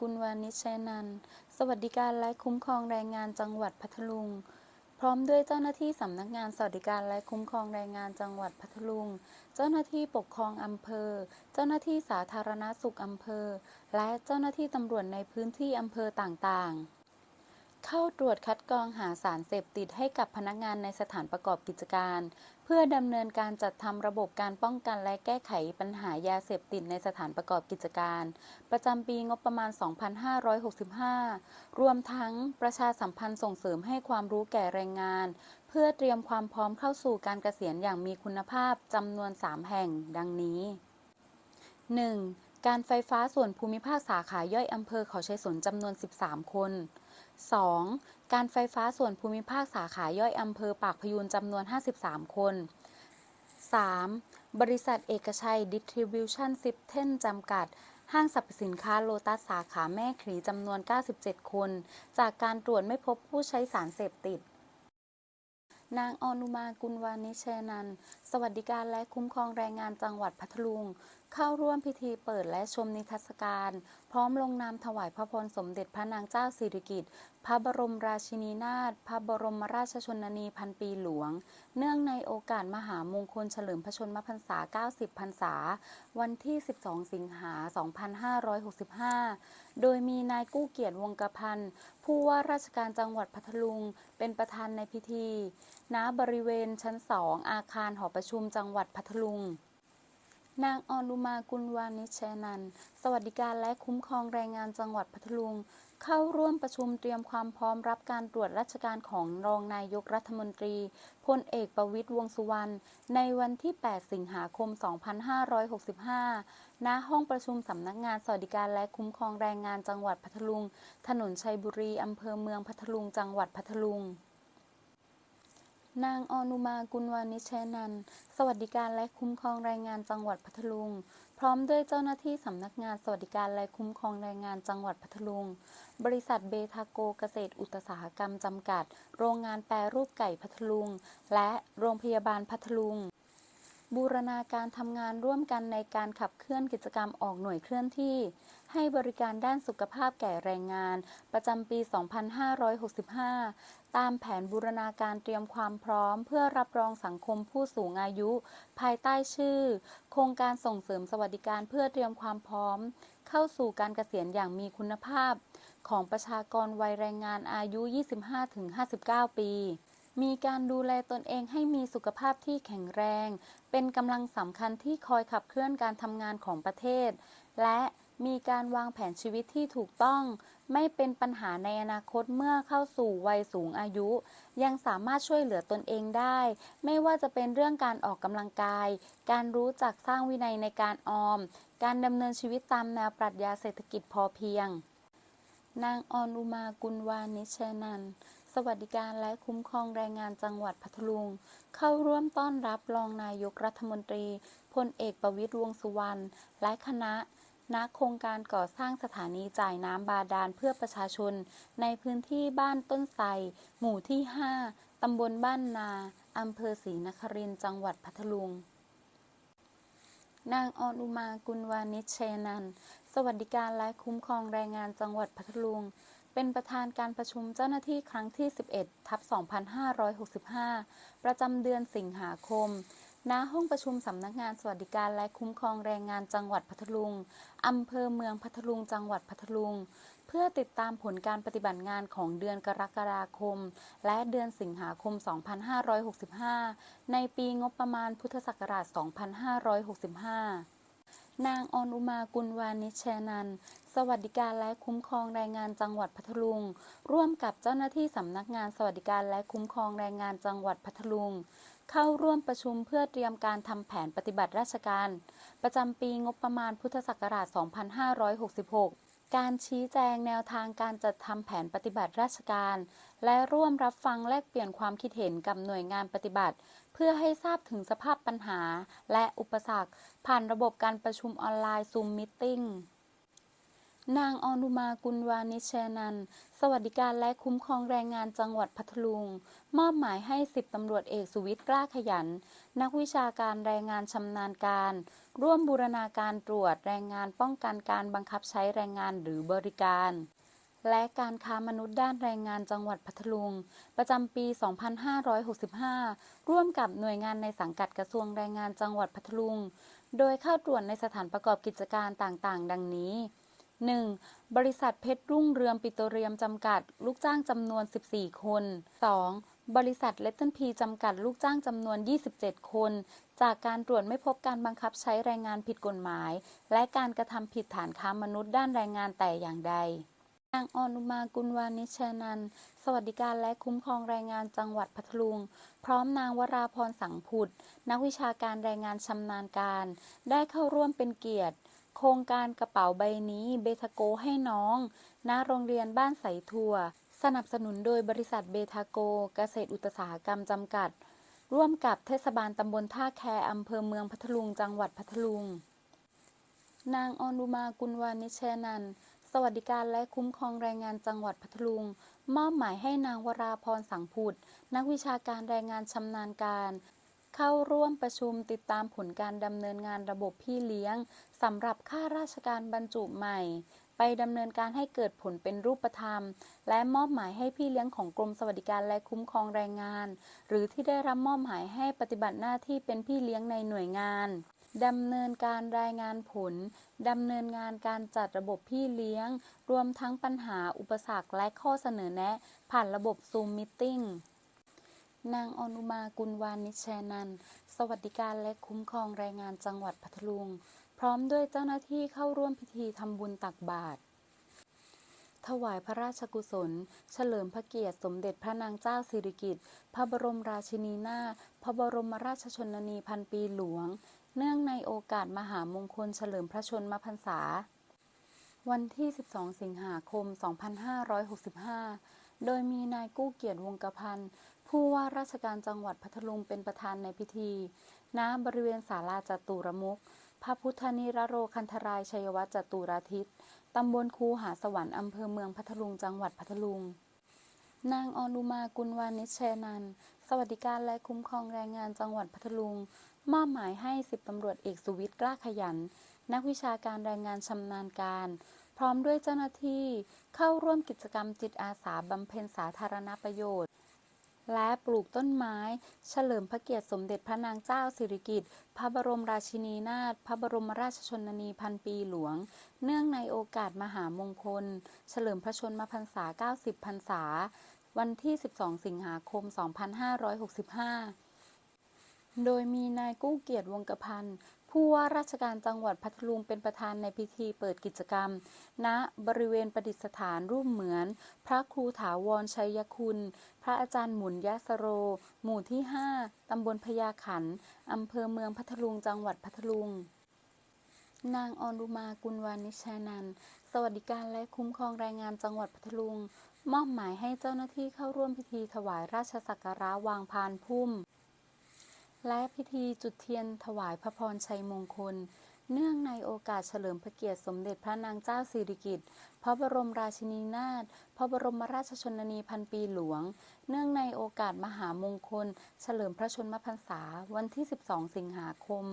กุลวานิชชัยนันสวัสดิการและคุ้มครองแรงงานจังหวัดพัทลุง พร้อมด้วยเจ้าหน้าที่สำนักงานสวัสดิการและคุ้มครองแรงงานจังหวัดพัทลุง เจ้าหน้าที่ปกครองอำเภอ เจ้าหน้าที่สาธารณสุขอำเภอ และเจ้าหน้าที่ตำรวจในพื้นที่อำเภอต่างๆ เข้าตรวจคัดกรองหาสารเสพติดให้กับพนักงานในสถานประกอบกิจการ เพื่อดำเนินการจัดทำระบบการป้องกันและแก้ไขปัญหายาเสพติดในสถานประกอบกิจการ ประจำปีงบประมาณ 2565 รวมทั้งประชาสัมพันธ์ส่งเสริมให้ความรู้แก่แรงงาน เพื่อเตรียมความพร้อมเข้าสู่การเกษียณอย่างมีคุณภาพจำนวน 3 แห่ง ดังนี้ 1. การไฟฟ้าส่วนภูมิภาคสาขาย่อยอำเภอเขาชัยสนจำนวน 13 คน 2. การไฟฟ้าส่วนภูมิภาคสาขาย่อยอำเภอปากพยูนจำนวน 53 คน 3. บริษัทเอกชัย Distribution System จำกัด ห้างสรรพสินค้าโลตัสสาขาแม่ขีจำนวน 97 คน จากการตรวจไม่พบผู้ใช้สารเสพติด นางอนุมากุลวานิชยนัน สวัสดิการและคุ้มครองแรงงานจังหวัดพัทลุง เข้าร่วมพิธีเปิดและชมนิทรรศการ พร้อมลงนามถวายพระพรสมเด็จพระนางเจ้าสิริกิติ์พระบรมราชินีนาถพระบรมราชชนนีพันปีหลวง เนื่องในโอกาสมหามงคลเฉลิมพระชนมพรรษา 90 พรรษา วันที่ 12 สิงหา 2565 โดยมีนายกู้เกียรติวงกพันธ์ผู้ว่าราชการจังหวัดพัทลุง เป็นประธานในพิธี ณบริเวณชั้น2องอาคารหอประชุมจังหวัดพัทลุง นางออนุมากุลวานิชยนันสวัสดิการและคุ้มครองแรงงานจังหวัดพัทลุง เข้าร่วมประชุมเตรียมความพร้อมรับการตรวจราชการของรองนายกรัฐมนตรีพลเอกประวิตรวงสุวรรณในวันที่ 8 สิงหาคม 2565 ณ ห้องประชุมสำนักงานสวัสดิการและคุ้มครองแรงงานจังหวัดพัทลุง ถนนชัยบุรีอำเภอเมืองพัทลุง จังหวัดพัทลุง นางออนุมากุลวานิชยนัน สวัสดิการและคุ้มครองแรงงานจังหวัดพัทลุง พร้อมด้วยเจ้าหน้าที่สำนักงานสวัสดิการและคุ้มครองแรงงานจังหวัดพัทลุง บริษัทเบทาโกเกษตรอุตสาหกรรมจำกัด โรงงานแปรรูปไก่พัทลุง และโรงพยาบาลพัทลุง บูรณาการทำงานร่วมกันในการขับเคลื่อนกิจกรรมออกหน่วยเคลื่อนที่ ให้บริการด้านสุขภาพแก่แรงงาน ประจำปี 2565 ตามแผนบูรณาการเตรียมความพร้อม เพื่อรับรองสังคมผู้สูงอายุ ภายใต้ชื่อ โครงการส่งเสริมสวัสดิการเพื่อเตรียมความพร้อม เข้าสู่การเกษียณอย่างมีคุณภาพ ของประชากรวัยแรงงานอายุ 25-59 ปี มีการดูแลตนเองให้มีสุขภาพที่แข็งแรง เป็นกำลังสำคัญที่คอยขับเคลื่อนการทำงานของประเทศ และมีการวางแผนชีวิตที่ถูกต้อง ไม่เป็นปัญหาในอนาคตเมื่อเข้าสู่วัยสูงอายุ ยังสามารถช่วยเหลือตนเองได้ ไม่ว่าจะเป็นเรื่องการออกกำลังกาย การรู้จักสร้างวินัยในการออม การดำเนินชีวิตตามแนวปรัชญาเศรษฐกิจพอเพียง นางออนุมากุลวานิชนัน สวัสดิการและคุ้มครองแรงงานจังหวัดพัทลุง เข้าร่วมต้อนรับรองนายกรัฐมนตรีพลเอกประวิตรวงษ์สุวรรณและคณะณโครงการก่อสร้างสถานีจ่ายน้ำบาดาลเพื่อประชาชน ในพื้นที่บ้านต้นไทรหมู่ที่ 5 ตำบลบ้านนาอำเภอศรีนครินทร์จังหวัดพัทลุง นางออนุมากุลวานิชชัยนัน สวัสดิการและคุ้มครองแรงงานจังหวัดพัทลุง เป็นประธานการประชุมเจ้าหน้าที่ครั้งที่ 11 ทับ 2565 ประจำเดือนสิงหาคม ณ ห้องประชุมสำนักงานสวัสดิการและคุ้มครองแรงงานจังหวัดพัทลุง อำเภอเมืองพัทลุง จังหวัดพัทลุง เพื่อติดตามผลการปฏิบัติงานของเดือนกรกฎาคม และเดือนสิงหาคม 2565 ในปีงบประมาณพุทธศักราช 2565นางออนุมากุลวานิชนัน สวัสดิการและคุ้มครองแรงงานจังหวัดพัทลุง ร่วมกับเจ้าหน้าที่สำนักงานสวัสดิการและคุ้มครองแรงงานจังหวัดพัทลุง เข้าร่วมประชุมเพื่อเตรียมการทำแผนปฏิบัติราชการ ประจำปีงบประมาณพุทธศักราช 2566การชี้แจงแนวทางการจัดทำแผนปฏิบัติราชการ และร่วมรับฟังแลกเปลี่ยนความคิดเห็นกับหน่วยงานปฏิบัติ เพื่อให้ทราบถึงสภาพปัญหาและอุปสรรค ผ่านระบบการประชุมออนไลน์ Zoom Meeting นางออนุมากุลวานิชแชนันท์สวัสดิการและคุ้มครองแรงงานจังหวัดพัทลุง มอบหมายให้สิบตำรวจเอกสุวิทย์กล้าขยัน นักวิชาการแรงงานชำนาญการ ร่วมบูรณาการตรวจแรงงานป้องกันการบังคับใช้แรงงานหรือบริการ และการค้ามนุษย์ด้านแรงงานจังหวัดพัทลุง ประจำปี 2565 ร่วมกับหน่วยงานในสังกัดกระทรวงแรงงานจังหวัดพัทลุง โดยเข้าตรวจในสถานประกอบกิจการต่างๆ ดังนี้ 1. บริษัทเพชรรุ่งเรืองปิโตรเลียมจำกัด ลูกจ้างจำนวน 14 คน 2. บริษัทเลตเทนพีจำกัดลูกจ้างจำนวน 27 คน จากการตรวจไม่พบการบังคับใช้แรงงานผิดกฎหมาย และการกระทำผิดฐานค้ามนุษย์ด้านแรงงานแต่อย่างใดนางออนุมากุลวานิชนัน สวัสดิการและคุ้มครองแรงงานจังหวัดพัทลุง พร้อมนางวราพรสังผุด นักวิชาการแรงงานชำนาญการ ได้เข้าร่วมเป็นเกียรติ โครงการกระเป๋าใบนี้เบทาโกให้น้องณโรงเรียนบ้านใสทัวสนับสนุนโดยบริษัทเบทาโกเกษตรอุตสาหกรรมจำกัด ร่วมกับเทศบาลตำบลท่าแคอำเภอเมืองพัทลุงจังหวัดพัทลุง นางออนุมากุลวานิชแชนัน สวัสดิการและคุ้มครองแรงงานจังหวัดพัทลุง มอบหมายให้นางวราพรสังผุดนักวิชาการแรงงานชำนาญการ เข้าร่วมประชุมติดตามผลการดำเนินงานระบบพี่เลี้ยงสำหรับข้าราชการบรรจุใหม่ ไปดำเนินการให้เกิดผลเป็นรูปธรรม และมอบหมายให้พี่เลี้ยงของกรมสวัสดิการและคุ้มครองแรงงาน หรือที่ได้รับมอบหมายให้ปฏิบัติหน้าที่เป็นพี่เลี้ยงในหน่วยงานดำเนินการรายงานผล ดำเนินงานการจัดระบบพี่เลี้ยง รวมทั้งปัญหาอุปสรรคและข้อเสนอแนะ ผ่านระบบซูมมิทติ้ง นางอนุมากุลวานิชแชนันสวัสดิการและคุ้มครองแรงงานจังหวัดพัทลุง พร้อมด้วยเจ้าหน้าที่เข้าร่วมพิธีทำบุญตักบาตรถวายพระราชกุศล เฉลิมพระเกียรติสมเด็จพระนางเจ้าสิริกิติ์พระบรมราชินีนาถพระบรมราชชนนีพันปีหลวง เนื่องในโอกาสมหามงคลเฉลิมพระชนมพรรษา วันที่ 12 สิงหาคม 2565 โดยมีนายกู้เกียรติวงกพันธ์ ผู้ว่าราชการจังหวัดพัทลุงเป็นประธานในพิธี ณ บริเวณศาลาจตุรมุขพระพุทธนิรโรคันธรายชัยวัฒน์จตุราทิศตำบลคูหาสวรรค์อำเภอเมืองพัทลุงจังหวัดพัทลุง นางออนุมากุลวานิชแชนัน สวัสดิการและคุ้มครองแรงงานจังหวัดพัทลุง มอบหมายให้สิบตำรวจเอกสุวิทย์กล้าขยัน นักวิชาการแรงงานชำนาญการพร้อมด้วยเจ้าหน้าที่เข้าร่วมกิจกรรมจิตอาสาบำเพ็ญสาธารณประโยชน์ และปลูกต้นไม้ เฉลิมพระเกียรติสมเด็จพระนางเจ้าสิริกิติ์พระบรมราชินีนาถพระบรมราชชนนีพันปีหลวง เนื่องในโอกาสมหามงคล เฉลิมพระชนมพรรษา 90 พรรษา วันที่ 12 สิงหาคม 2565 โดยมีนายกู้เกียรติวงกพันธ์ผู้ว่าราชการจังหวัดพัทลุงเป็นประธานในพิธีเปิดกิจกรรม ณ บริเวณประดิษฐานรูปเหมือน พระครูถาวรชัยคุณ พระอาจารย์หมุนยะสโร หมู่ที่ 5 ตำบลพญาขัน อำเภอเมืองพัทลุง จังหวัดพัทลุง นางออนุมากุลวานิชแชนัน สวัสดิการและคุ้มครองแรงงานจังหวัดพัทลุง มอบหมายให้เจ้าหน้าที่เข้าร่วมพิธีถวายราชสักการะวางพานพุ่ม และพิธีจุดเทียนถวายพระพรชัยมงคล เนื่องในโอกาสเฉลิมพระเกียรติสมเด็จพระนางเจ้าสิริกิติ์ พระบรมราชินีนาถ พระบรมราชชนนีพันปีหลวง เนื่องในโอกาสมหามงคล เฉลิมพระชนมพรรษา วันที่ 12 สิงหาคม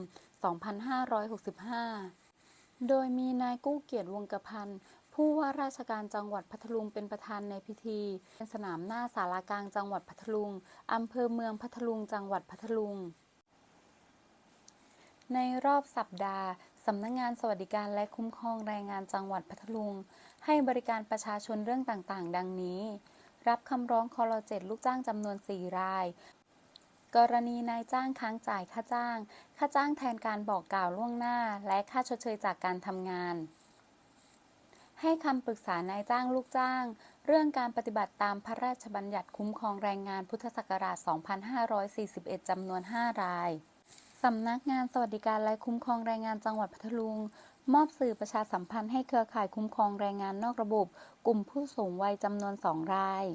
2565โดยมีนายกู้เกียรติวงศ์กพันธ์ ผู้ว่าราชการจังหวัดพัทลุงเป็นประธานในพิธีเป็นสนามหน้าศาลากลางจังหวัดพัทลุงอำเภอเมืองพัทลุงจังหวัดพัทลุง ในรอบสัปดาห์สำนักงงานสวัสดิการและคุ้มครองแรงงานจังหวัดพัทลุง ให้บริการประชาชนเรื่องต่างๆ ดังนี้ รับคำร้องคอรเจ็ดลูกจ้างจำนวน 4 ราย กรณีนายจ้างค้างจ่ายค่าจ้าง ค่าจ้างแทนการบอกกล่าวล่วงหน้า และค่าชดเชยจากการทำงาน ให้คำปรึกษานายจ้างลูกจ้าง เรื่องการปฏิบัติตามพระราชบัญญัติคุ้มครองแรงงานพุทธศักราช 2541 จำนวน 5 รายสำนักงานสวัสดิการและคุ้มครองแรงงานจังหวัดพัทลุง มอบสื่อประชาสัมพันธ์ให้เครือข่ายคุ้มครองแรงงานนอกระบบ กลุ่มผู้สูงวัยจำนวน 2 ราย